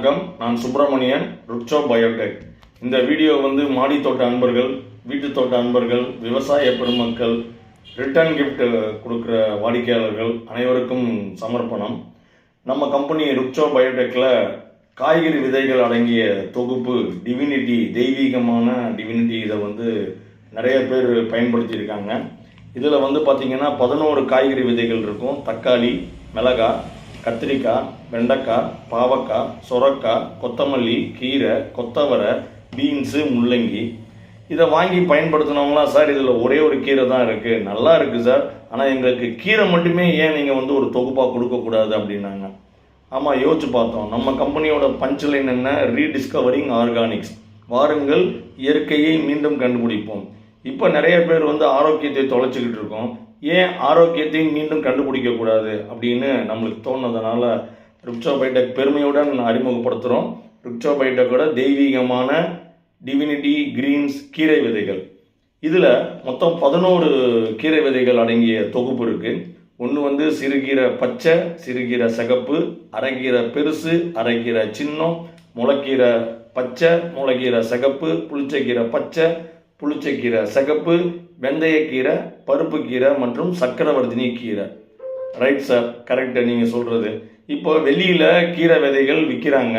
நான் சுப்பிரமணியன் ருக்ஷோ பயோடெக். இந்த வீடியோ வந்து மாடி தோட்ட அன்பர்கள் வீட்டு தோட்ட அன்பர்கள் விவசாய பெருமக்கள் ரிட்டர்ன் கிஃப்ட் கொடுக்குற வாடிக்கையாளர்கள் அனைவருக்கும் சமர்ப்பணம். நம்ம கம்பெனி ருக்ஷோ பயோடெக்கில் காய்கறி விதைகள் அடங்கிய தொகுப்பு டிவினிட்டி தெய்வீகமான டிவினிட்டி இதை வந்து நிறைய பேர் பயன்படுத்தியிருக்காங்க. இதில் வந்து பார்த்திங்கன்னா பதினோரு காய்கறி விதைகள் இருக்கும். தக்காளி மிளகாய் கத்திரிக்காய் வெண்டைக்காய் பாவக்காய் சொரக்காய் கொத்தமல்லி கீரை கொத்தவரை பீன்ஸு முள்ளங்கி. இதை வாங்கி பயன்படுத்தினவங்களாம் சார் இதில் ஒரே ஒரு கீரை தான் இருக்குது நல்லா இருக்குது சார். ஆனால் எங்களுக்கு கீரை மட்டுமே ஏன் நீங்கள் வந்து ஒரு தொகுப்பாக கொடுக்கக்கூடாது அப்படின்னாங்க. ஆமாம் யோசிச்சு பார்த்தோம். நம்ம கம்பெனியோட பஞ்ச்லைன் என்ன? ரீடிஸ்கவரிங் ஆர்கானிக்ஸ் வாருங்கள் இயற்கையை மீண்டும் கண்டுபிடிப்போம். இப்போ நிறைய பேர் வந்து ஆரோக்கியத்தை தொலைச்சிக்கிட்டு இருக்கோம். ஏன் ஆரோக்கியத்தை மீண்டும் கண்டுபிடிக்கக்கூடாது அப்படின்னு நம்மளுக்கு தோணுனதுனால ருக்ஷோபைட்டக் பெருமையுடன் அறிமுகப்படுத்துகிறோம் ருக்ஷோபைட்டக்கோட தெய்வீகமான டிவினிட்டி கிரீன்ஸ் கீரை விதைகள். இதில் மொத்தம் பதினோரு கீரை விதைகள் அடங்கிய தொகுப்பு இருக்குது ஒன்று வந்து சிறுகீரை பச்சை சிறுகீரை சிகப்பு அரைக்கீரை பெருசு அரைக்கீரை சின்னம் முளைக்கீரை பச்சை முளைக்கீரை சிகப்பு புளிச்சக்கீரை பச்சை புளிச்சக்கீரை சிகப்பு வெந்தயக்கீரை பருப்பு கீரை மற்றும் சக்கரவர்த்தினி கீரை. ரைட் சார் கரெக்டு நீங்கள் சொல்கிறது இப்போ வெளியில் கீரை விதைகள் விற்கிறாங்க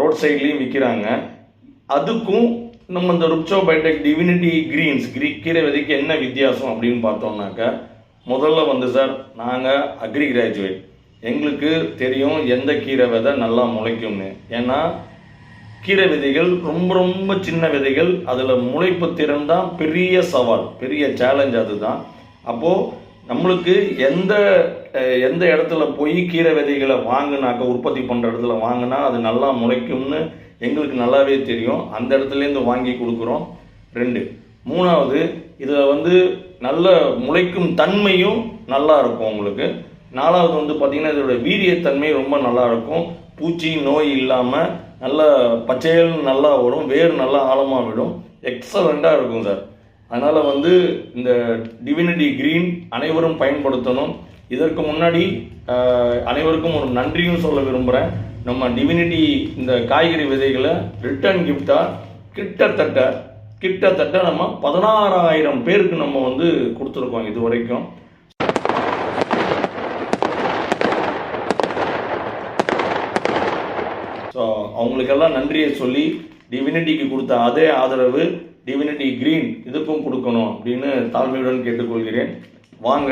ரோட் சைட்லேயும் விற்கிறாங்க அதுக்கும் நம்ம இந்த ருப்சோ பயோடெக் டிவினிட்டி கிரீன்ஸ் கிரீ கீரை விதைக்கு என்ன வித்தியாசம் அப்படின்னு பார்த்தோம்னாக்க முதல்ல வந்து சார் நாங்கள் அக்ரி கிராஜுவேட் எங்களுக்கு தெரியும் எந்த கீரை விதை நல்லா முளைக்கும்னு. ஏன்னா கீரை விதைகள் ரொம்ப ரொம்ப சின்ன விதைகள் அதில் முளைப்பு திறன் தான் பெரிய சவால் பெரிய சேலஞ்ச் அதுதான். அப்போது நம்மளுக்கு எந்த எந்த இடத்துல போய் கீரை விதைகளை வாங்கினாக்க உற்பத்தி பண்ணுற இடத்துல வாங்கினா அது நல்லா முளைக்கும்னு எங்களுக்கு நல்லாவே தெரியும். அந்த இடத்துலேருந்து வாங்கி கொடுக்குறோம். ரெண்டு. மூணாவது இதில் வந்து நல்ல முளைக்கும் தன்மையும் நல்லா இருக்கும் உங்களுக்கு. நாலாவது வந்து பார்த்திங்கன்னா இதோட வீரியத்தன்மை ரொம்ப நல்லா இருக்கும். பூச்சி நோய் இல்லாமல் நல்ல பச்சையல் நல்லா வரும் வேர் நல்லா ஆழமாக விடும். எக்ஸலண்ட்டாக இருக்கும் சார் அதனால் வந்து இந்த டிவினிட்டி கிரீன் அனைவரும் பயன்படுத்தணும். இதற்கு முன்னாடி அனைவருக்கும் ஒரு நன்றியும் சொல்ல விரும்புகிறேன் நம்ம டிவினிட்டி இந்த காய்கறி விதைகளை ரிட்டர்ன் கிஃப்டாக கிட்டத்தட்ட கிட்டத்தட்ட நம்ம பதினாறாயிரம் பேருக்கு நம்ம வந்து கொடுத்துருக்கோம் இது வரைக்கும் உங்களுக்கெல்லாம் நன்றியை சொல்லி டிவினிட்டிக்கு கொடுத்த அதே ஆதரவு டிவினிட்டி கிரீன் இதுக்கும் கொடுக்கணும் அப்படின்னு தாழ்மையுடன் கேட்டுக்கொள்கிறேன். வாங்க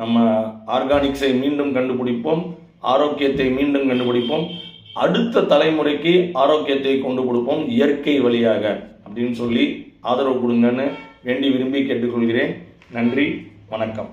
நம்ம ஆர்கானிக்ஸை மீண்டும் கண்டுபிடிப்போம் ஆரோக்கியத்தை மீண்டும் கண்டுபிடிப்போம். அடுத்த தலைமுறைக்கு ஆரோக்கியத்தை கொண்டு கொடுப்போம் இயற்கை வழியாக அப்படின்னு சொல்லி ஆதரவு கொடுங்கன்னு வேண்டி விரும்பி கேட்டுக்கொள்கிறேன். நன்றி வணக்கம்.